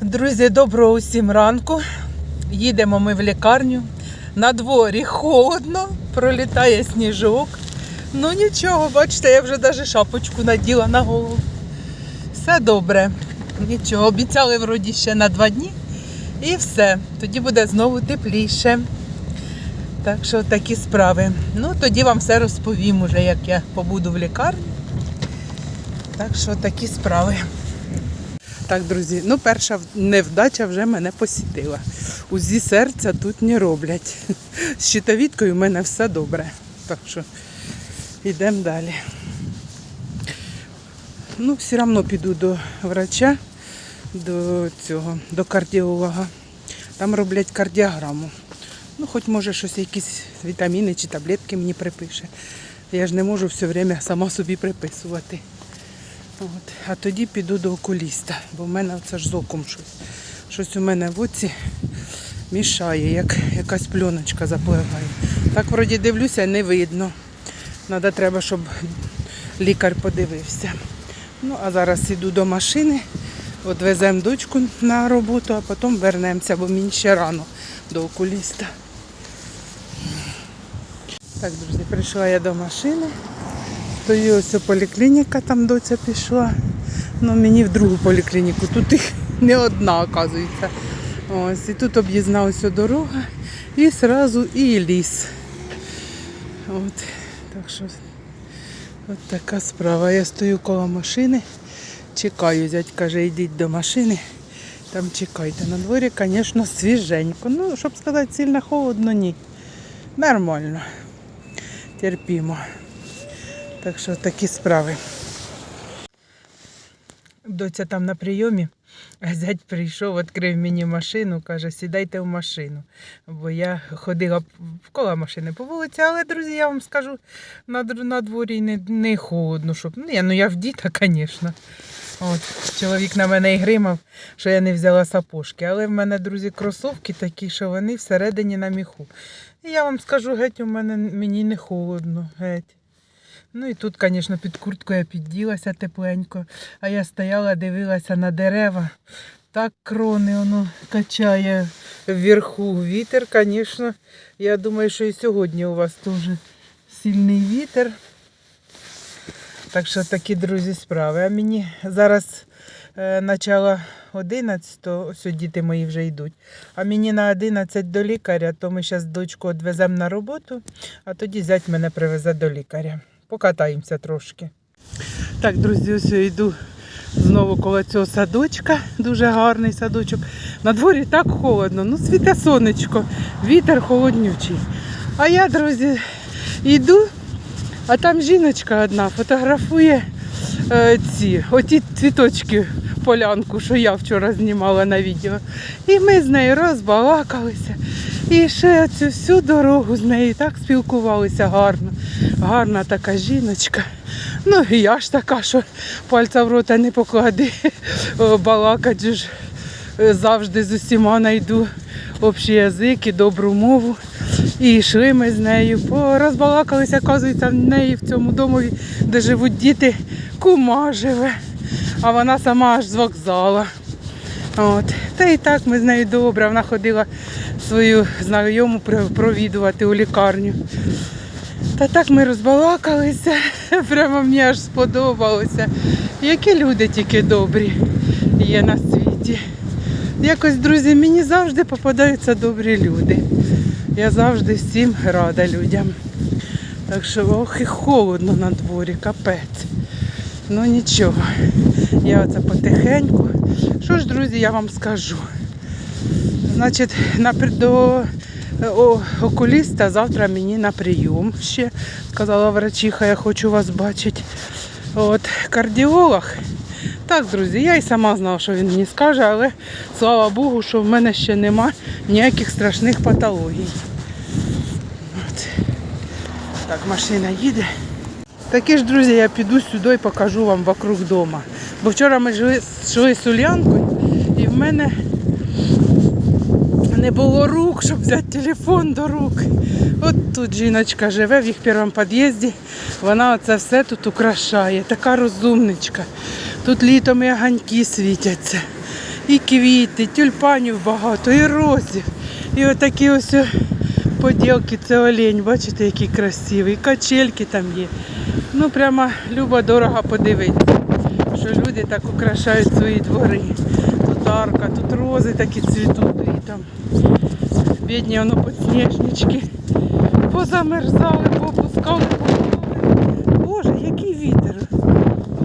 Друзі, доброго усім ранку. Їдемо ми в лікарню. На дворі холодно, пролітає сніжок. Ну нічого, бачите, я вже навіть шапочку наділа на голову. Все добре. Нічого, обіцяли вроді ще на два дні. І все. Тоді буде знову тепліше. Так що такі справи. Ну, тоді вам все розповім уже, як я побуду в лікарні. Так що такі справи. Так, друзі, ну перша невдача вже мене посітила. УЗІ серця тут не роблять. З щитовідкою в мене все добре. Так що йдемо далі. Ну, все одно піду до врача, до цього, до кардіолога. Там роблять кардіограму. Ну, хоч може щось, якісь вітаміни чи таблетки мені припише. Я ж не можу все время сама собі приписувати. От. А тоді піду до окуліста, бо в мене це ж з оком щось. Щось у мене в оці мішає, як якась пленочка запливає. Так вроді дивлюся, не видно. Надо треба, щоб лікар подивився. Ну, а зараз іду до машини, відвеземо дочку на роботу, а потім вернемося, бо мені ще рано до окуліста. Так, друзі, прийшла я до машини. Стою ось у поліклініка, там доця пішла. Ну, мені в другу поліклініку. Тут їх не одна, оказується. Ось, і тут об'їзна ось дорога і одразу і ліс. От, так що от така справа. Я стою коло машини, чекаю. Зять каже, йдіть до машини, там чекайте. На дворі, звісно, свіженько. Ну, щоб сказати, сильно холодно, ні. Нормально. Терпімо. Так що такі справи. Доця там на прийомі, а зять прийшов, відкрив мені машину, каже, сідайте в машину. Бо я ходила в коло машини по вулиці, але, друзі, я вам скажу, на, на дворі не, не холодно, щоб. Ну, я, ну я в діта, звісно. От, чоловік на мене і гримав, що я не взяла сапожки. Але в мене, друзі, кросовки такі, що вони всередині на міху. І я вам скажу, геть, у мене мені не холодно, геть. Ну і тут, звісно, під курткою я підділася тепленько, а я стояла, дивилася на дерева. Так крони воно качає вверху. Вітер, звісно, я думаю, що і сьогодні у вас теж сильний вітер. Так що такі, друзі, справи. А мені зараз е, начало 11, ось діти мої вже йдуть. А мені на 11 до лікаря, то ми зараз дочку відвеземо на роботу, а тоді зять мене привезе до лікаря. Покатаємося трошки. Так, друзі, ось я йду знову коло цього садочка, дуже гарний садочок. На дворі так холодно, ну світе сонечко, вітер холоднючий. А я, друзі, йду, а там жіночка одна фотографує е, ці, оті цвіточки, полянку, що я вчора знімала на відео. І ми з нею розбалакалися. І ще цю всю дорогу з нею так спілкувалися гарно. Гарна така жіночка. Ну і я ж така, що пальця в рота не поклади. О, Балакать ж е, завжди з усіма знайду общий язик і добру мову. І йшли ми з нею, розбалакалися, оказується, в неї в цьому домові, де живуть діти, кума живе, а вона сама аж з вокзала. От. Та і так ми з нею добре. Вона ходила свою знайому провідувати у лікарню. Та так ми розбалакалися, прямо мені аж сподобалося. Які люди тільки добрі є на світі. Якось, друзі, мені завжди попадаються добрі люди. Я завжди всім рада людям. Так що ох і холодно на дворі, капець. Ну нічого. Я оце потихеньку. Що ж, друзі, я вам скажу. Значить, на, до е, о, окуліста завтра мені на прийом ще. Сказала врачиха, я хочу вас бачити. От, кардіолог. Так, друзі, я і сама знала, що він мені скаже, але слава Богу, що в мене ще нема ніяких страшних патологій. От. Так, машина їде. Такі ж, друзі, я піду сюди і покажу вам вокруг дома. Бо вчора ми жили, йшли з Улянкою і в мене не було рук, щоб взяти телефон до рук. От тут жіночка живе в їх першому під'їзді. Вона це все тут украшає. Така розумничка. Тут літом і огоньки світяться. і квіти, тюльпанів багато, і розів. І отакі ось поділки, це олень, бачите, який красивий, і качельки там є. Ну прямо любо дорого подивитися, так украшають свої двори. Тут арка, тут рози такі цвітуть, і там бідні воно подснежнички. Позамерзали, попускали. Боже, який вітер.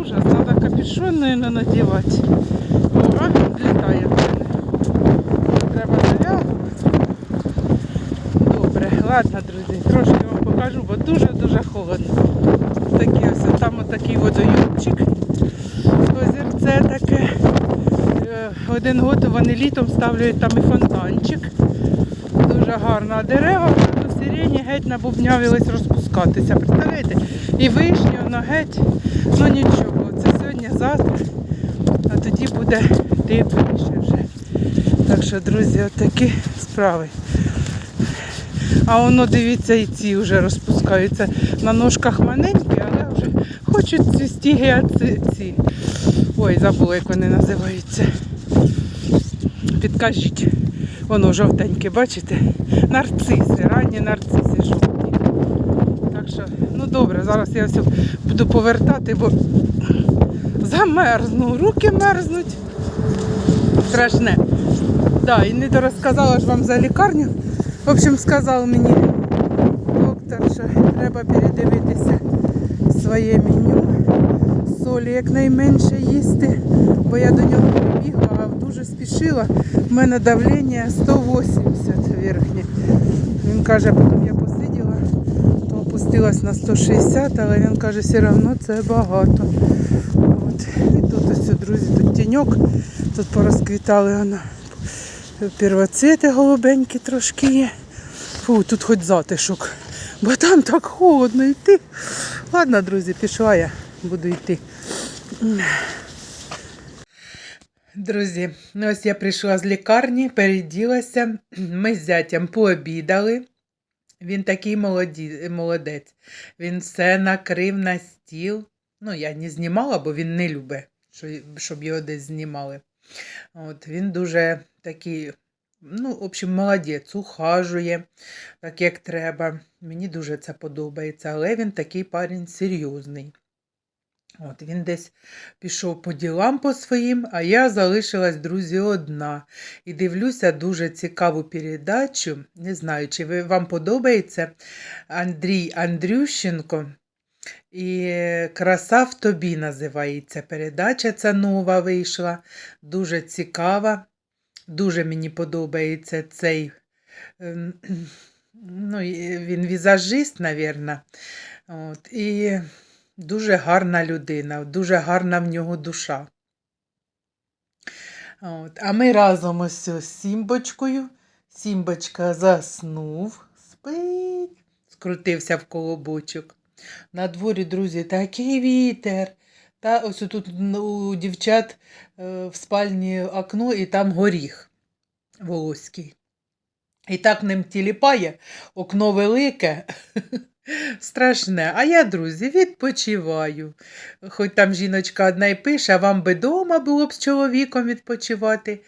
Ужас, треба капюшон, наверное, надівати. О, а він літає в мене. Треба зав'язувати. Добре, ладно, друзі, трошки вам покажу, бо дуже-дуже холодно. Такі ось, там отакий водойомчик. Озерце таке. Е, Один год вони літом ставлять там і фонтанчик. Дуже гарно. А дерева до сирені геть набубнявились розпускатися. Представляєте? І вишня, воно геть, ну нічого. Це сьогодні, завтра, а тоді буде тепліше вже. Так що, друзі, отакі справи. А воно, дивіться, і ці вже розпускаються. На ножках маленькі, але вже хочуть цвісті геаци ці. Ой, забула, як вони називаються. Підкажіть. Воно жовтеньке, бачите? Нарциси, ранні нарциси жовті. Так що, ну добре, зараз я все буду повертати, бо замерзну, руки мерзнуть. Страшне. Да, і не розказала ж вам за лікарню. В общем, сказав мені доктор, що треба передивитися своє меню. Солі якнайменше їсти, бо я до нього прибігла, а дуже спішила. У мене давлення 180 верхнє. Він каже, потім я посиділа, то опустилась на 160, але він каже, все одно це багато. От. І тут ось, друзі, тут тіньок, тут порозквітали воно. Первоцвіти голубенькі трошки є. Фу, тут хоч затишок. Бо там так холодно йти. Ладно, друзі, пішла я, буду йти. Друзі, ось я прийшла з лікарні, переділася. Ми з зятям пообідали. Він такий молоді, молодець. Він все накрив на стіл. Ну, я не знімала, бо він не любить, щоб його десь знімали. От, він дуже такий, ну, в общем, молодець, ухажує, так як треба. Мені дуже це подобається, але він такий парень серйозний. От, він десь пішов по ділам по своїм, а я залишилась, друзі, одна. І дивлюся дуже цікаву передачу. Не знаю, чи ви, вам подобається Андрій Андрющенко. І Краса в тобі називається передача. Ця нова вийшла. Дуже цікава. Дуже мені подобається цей. ем, Ну, він візажист, мабуть. От, і дуже гарна людина, дуже гарна в нього душа. От, а ми разом ось з Сімбочкою. Сімбочка заснув, спить, скрутився в колобочок. На дворі, друзі, такий вітер. Та ось тут у дівчат е, в спальні окно і там горіх волоський. І так ним тіліпає, окно велике, страшне. А я, друзі, відпочиваю. Хоч там жіночка одна й пише, а вам би дома було б з чоловіком відпочивати.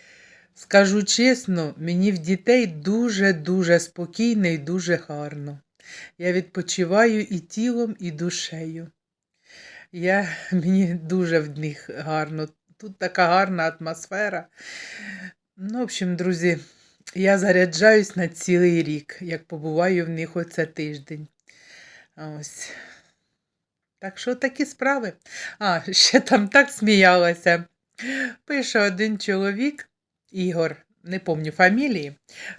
Скажу чесно, мені в дітей дуже-дуже спокійно і дуже гарно. Я відпочиваю і тілом, і душею. Я, мені дуже в них гарно. Тут така гарна атмосфера. Ну, в общем, друзі, я заряджаюсь на цілий рік, як побуваю в них оце тиждень. Ось. Так що такі справи. А, ще там так сміялася. Пише один чоловік, Ігор, не помню фамілії,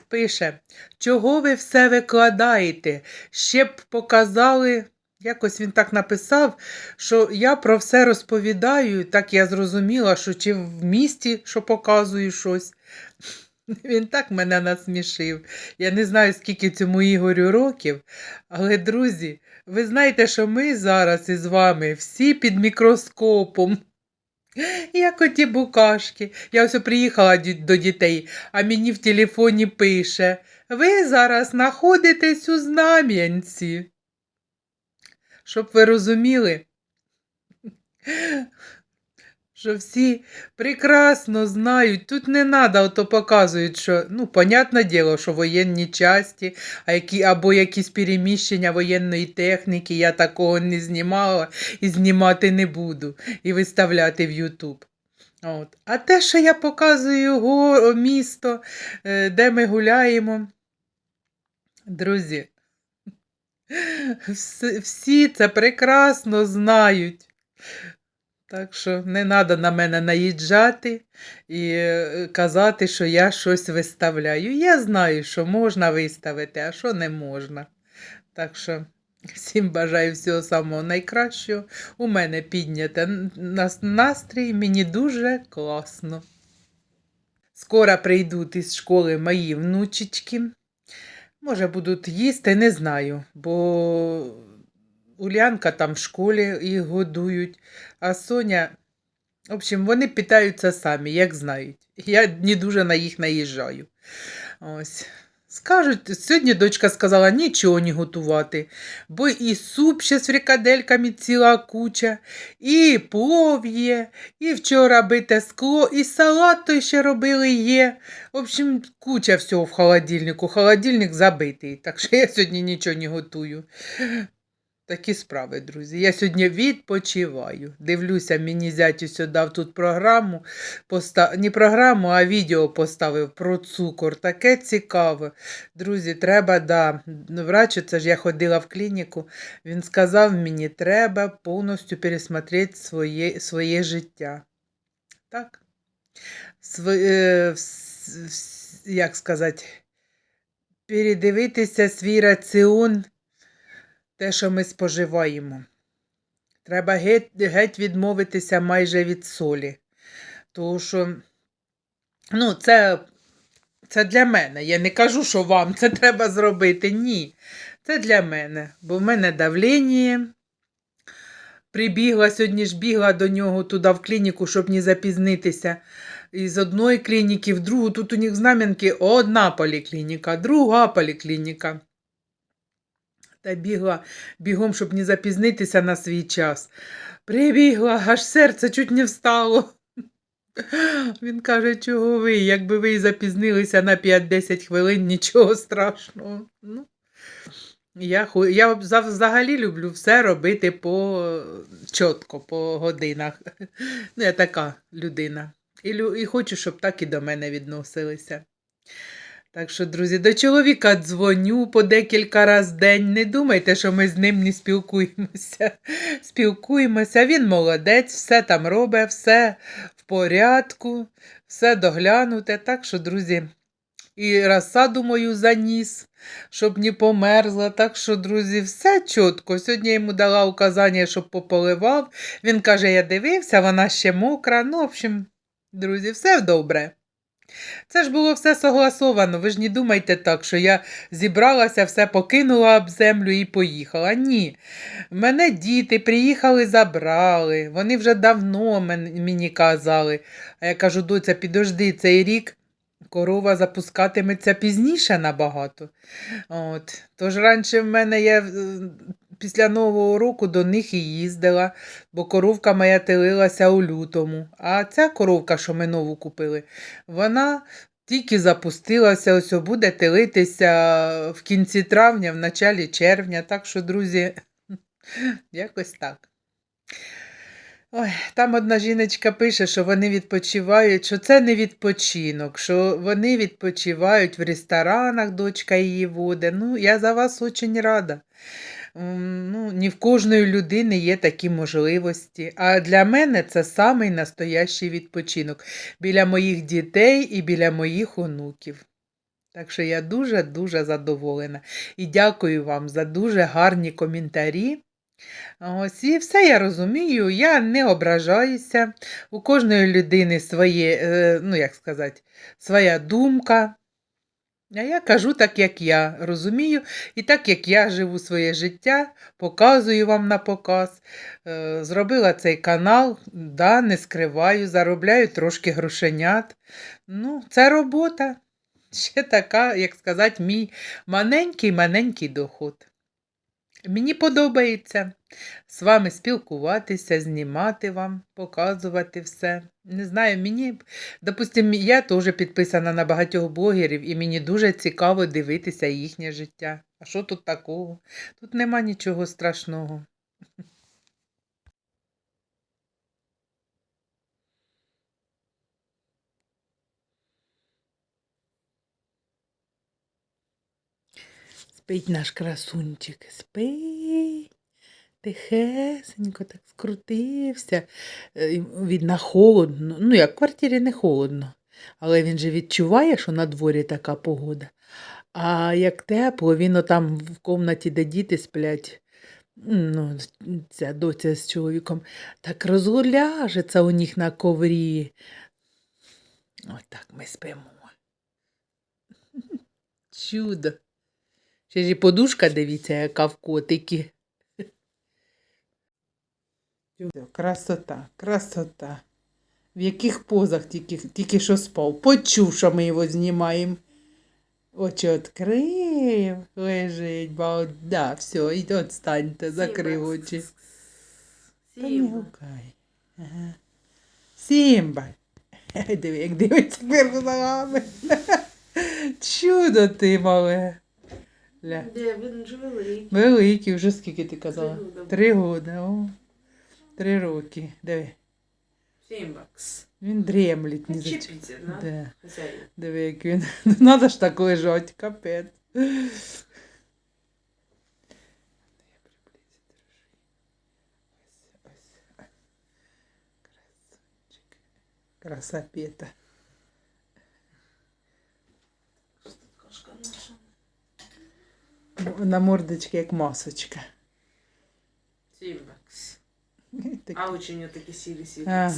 пише, чого ви все викладаєте? Ще б показали. Якось він так написав, що я про все розповідаю, так я зрозуміла, що чи в місті, що показую щось. Він так мене насмішив. Я не знаю, скільки цьому Ігорю років, але, друзі, ви знаєте, що ми зараз із вами всі під мікроскопом. Як оті букашки. Я ось приїхала до дітей, а мені в телефоні пише: ви зараз знаходитесь у Знам'янці. Щоб ви розуміли, що всі прекрасно знають. Тут не треба, ото показують, що, ну, понятне діло, що воєнні часті, а які, або якісь переміщення воєнної техніки, я такого не знімала і знімати не буду, і виставляти в Ютуб. От. А те, що я показую го, місто, е, де ми гуляємо, друзі, всі, всі це прекрасно знають. Так що не треба на мене наїжджати і е, казати, що я щось виставляю. Я знаю, що можна виставити, а що не можна. Так що всім бажаю всього самого найкращого. У мене піднята нас- настрій, мені дуже класно. Скоро прийдуть із школи мої внучечки. Може, будуть їсти, не знаю, бо Улянка там в школі їх годують, а Соня, в общем, вони питаються самі, як знають. Я не дуже на їх наїжджаю. Ось. Скажуть, сьогодні дочка сказала нічого не готувати, бо і суп ще з фрикадельками ціла куча, і плов є, і вчора бите скло, і салат той ще робили є. В общем, куча всього в холодильнику. Холодильник забитий, так що я сьогодні нічого не готую. Такі справи, друзі. Я сьогодні відпочиваю. Дивлюся, мені зятю сюди тут програму, поста... не програму, а відео поставив про цукор. Таке цікаве. Друзі, треба, да. ну, Врач, це ж я ходила в клініку, він сказав мені, треба повністю пересмотрети своє, своє життя. Так? Своє, як сказати, передивитися свій раціон те, що ми споживаємо. Треба геть, геть відмовитися майже від солі. Тому що, ну, це, це для мене. Я не кажу, що вам це треба зробити. Ні. Це для мене. Бо в мене давлення. Прибігла сьогодні ж бігла до нього туди в клініку, щоб не запізнитися. Із одної клініки в другу. Тут у них Знам'янки одна поліклініка, друга поліклініка та бігла бігом, щоб не запізнитися на свій час. Прибігла, аж серце чуть не встало. Він каже, чого ви, якби ви і запізнилися на 5-10 хвилин, нічого страшного. Ну, я, я взагалі люблю все робити по чітко, по годинах. Ну, я така людина. І, і хочу, щоб так і до мене відносилися. Так що, друзі, до чоловіка дзвоню по декілька разів день. Не думайте, що ми з ним не спілкуємося. Спілкуємося, він молодець, все там робить, все в порядку, все доглянуте. Так що, друзі, і розсаду мою заніс, щоб не померзла. Так що, друзі, все чітко. Сьогодні йому дала указання, щоб пополивав. Він каже, я дивився, вона ще мокра. Ну, в общем, друзі, все добре. Це ж було все согласовано. Ви ж не думайте так, що я зібралася, все покинула об землю і поїхала. Ні. Мене діти приїхали, забрали. Вони вже давно мені казали. А я кажу, доця, підожди, цей рік корова запускатиметься пізніше набагато. От. Тож раніше в мене я е, після Нового року до них і їздила, бо коровка моя телилася у лютому. А ця коровка, що ми нову купили, вона тільки запустилася, ось буде телитися в кінці травня, в началі червня. Так що, друзі, якось так. Ой, там одна жіночка пише, що вони відпочивають, що це не відпочинок, що вони відпочивають в ресторанах, дочка її водить. Ну, я за вас дуже рада. Ну, ні в кожної людини є такі можливості. А для мене це самий настоящий відпочинок біля моїх дітей і біля моїх онуків. Так що я дуже-дуже задоволена. І дякую вам за дуже гарні коментарі. Ось і все я розумію, я не ображаюся. У кожної людини своє, е, ну як сказати, своя думка. А я кажу так, як я розумію, і так, як я живу своє життя, показую вам на показ. Е, Зробила цей канал, да, не скриваю, заробляю трошки грошенят. Ну, це робота. Ще така, як сказати, мій маленький-маленький доход. Мені подобається з вами спілкуватися, знімати вам, показувати все. Не знаю, мені, допустимо, я теж підписана на багатьох блогерів, і мені дуже цікаво дивитися їхнє життя. А що тут такого? Тут нема нічого страшного. Спить наш красунчик, спить. Тихесенько так скрутився. Е, й- Видно, холодно. Ну, як в квартирі не холодно. Але він же відчуває, що на дворі така погода. А як тепло, він отам в кімнаті, де діти сплять, ну, ця доця з чоловіком, так розгуляжеться у них на коврі. Отак ми спимо. Чудо. Ще ж і подушка, дивіться, яка в котики. Красота, красота. В яких позах тільки, тільки що спав. Почув, що ми його знімаємо. Очі відкрив, лежить, бал, да, все, і відстаньте, закрив очі. Та не гукай. Ага. Сімба. Диви, як дивиться кверху ногами. Чудо ти мале. Ля. Де він же великий. Великий, вже скільки ти казала? Три года. Три роки, о. Три роки. Диви. Сім бакс. Він дремлить, не Не зачем. чіпіться, на. Да. Хазяїн. Диви, як він. Ну, Надо ж так лежать, капець. Красапета. На мордочці як масочка. Сімбакс. А очі у нього такі сірі сірі. Ага.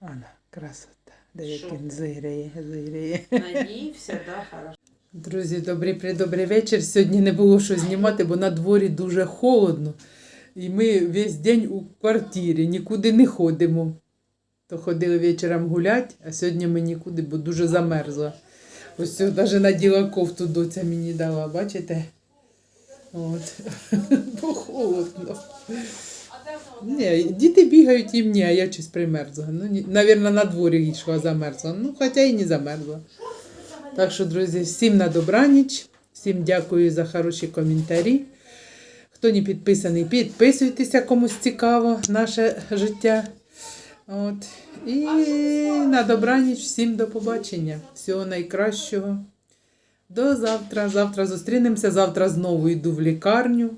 Ана, красота. Диви, як він ти? зиграє, зиграє. Наївся, да, хорошо. Друзі, добрий придобрий вечір. Сьогодні не було що знімати, бо на дворі дуже холодно. І ми весь день у квартирі, нікуди не ходимо. То ходили вечором гуляти, а сьогодні ми нікуди, бо дуже замерзла. Ось навіть наділа кофту доця мені дала, бачите? От. Бо холодно. Ні, діти бігають їм ні, а я щось примерзла. Ну, навірно, на дворі йшла замерзла. Ну, хоча і не замерзла. Так що, друзі, всім на добраніч, всім дякую за хороші коментарі. Хто не підписаний, підписуйтеся, комусь цікаво наше життя. От. І на добраніч, всім до побачення. Всього найкращого. До завтра. Завтра зустрінемося. Завтра знову йду в лікарню.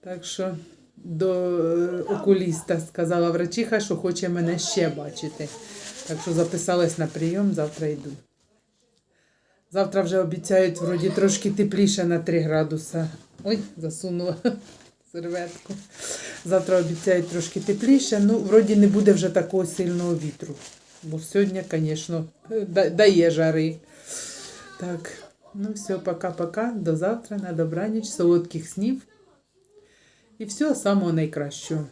Так що до е, окуліста сказала врачиха, що хоче мене ще бачити. Так що записалась на прийом, завтра йду. Завтра вже обіцяють вроді трошки тепліше на 3 градуса. Ой, засунула серветку. Завтра обіцяють трошки тепліше. Ну, вроді не буде вже такого сильного вітру. Бо сьогодні, звісно, дає жари. Так, ну все, пока-пока. До завтра, на добраніч, солодких снів. І всього самого найкращого.